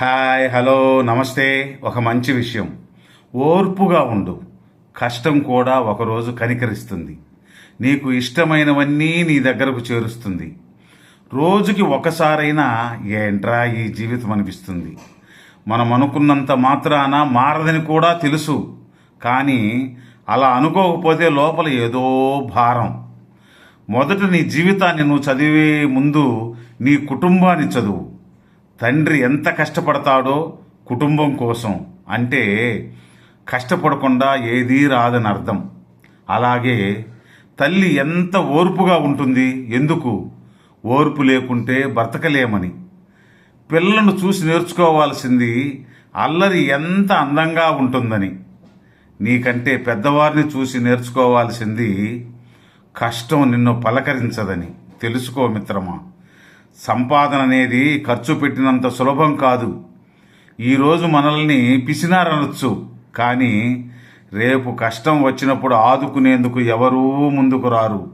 Hi hello నమస్తే. ఒక మంచి విషయం. ఓర్పుగా ఉండు. కష్టం కూడా ఒకరోజు కనికరిస్తుంది. నీకు ఇష్టమైనవన్నీ నీ దగ్గరకు చేరుస్తుంది. రోజుకి ఒకసారైనా ఏంట్రా ఈ జీవితం అనిపిస్తుంది. మనం అనుకున్నంత మాత్రాన మారదని కూడా తెలుసు. కానీ అలా అనుకోకపోతే లోపల ఏదో భారం. మొదట నీ జీవితాన్ని నువ్వు చదివే ముందు నీ కుటుంబాన్ని చదువు. తండ్రి ఎంత కష్టపడతాడో కుటుంబం కోసం. అంటే కష్టపడకుండా ఏదీ రాదని అర్థం. అలాగే తల్లి ఎంత ఓర్పుగా ఉంటుంది. ఎందుకు? ఓర్పు లేకుంటే బ్రతకలేమని. పిల్లలను చూసి నేర్చుకోవాల్సింది అల్లరి ఎంత అందంగా ఉంటుందని. నీకంటే పెద్దవారిని చూసి నేర్చుకోవాల్సింది కష్టం నిన్ను పలకరించదని. తెలుసుకో మిత్రమా? సంపాదన అనేది ఖర్చు పెట్టినంత సులభం కాదు. ఈరోజు మనల్ని పిసినారనొచ్చు. కానీ రేపు కష్టం వచ్చినప్పుడు ఆదుకునేందుకు ఎవరూ ముందుకు రారు.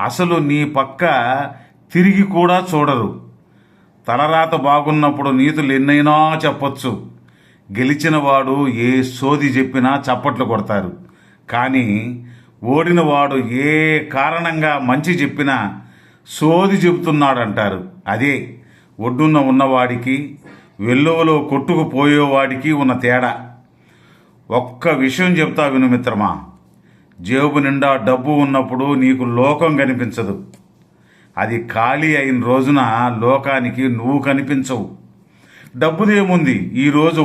అసలు నీ పక్క తిరిగి కూడా చూడరు. తలరాత బాగున్నప్పుడు నీతులు ఎన్నైనా చెప్పొచ్చు. గెలిచినవాడు ఏ సోది చెప్పినా చప్పట్లు కొడతారు. కానీ ఓడినవాడు ఏ కారణంగా మంచి చెప్పినా సోది చెబుతున్నాడంటారు. అదే ఒడ్డున్న ఉన్నవాడికి వెల్లువలో కొట్టుకుపోయేవాడికి ఉన్న తేడా. ఒక్క విషయం చెప్తా విను మిత్రమా. జేబు నిండా డబ్బు ఉన్నప్పుడు నీకు లోకం కనిపించదు. అది ఖాళీ అయిన రోజున లోకానికి నువ్వు కనిపించవు. డబ్బుదేముంది? ఈ రోజు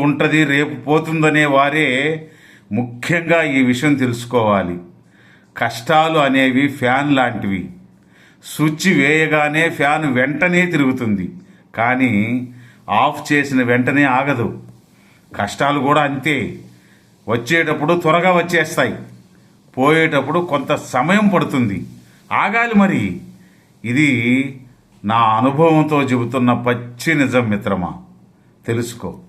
రేపు పోతుందనే వారే ముఖ్యంగా ఈ విషయం తెలుసుకోవాలి. కష్టాలు అనేవి ఫ్యాన్ లాంటివి. స్విచ్ వేయగానే ఫ్యాన్ వెంటనే తిరుగుతుంది. కానీ ఆఫ్ చేసిన వెంటనే ఆగదు. కష్టాలు కూడా అంతే. వచ్చేటప్పుడు త్వరగా వచ్చేస్తాయి. పోయేటప్పుడు కొంత సమయం పడుతుంది. ఆగాలి మరి. ఇది నా అనుభవంతో చెబుతున్న పచ్చి నిజం మిత్రమా? తెలుసుకో.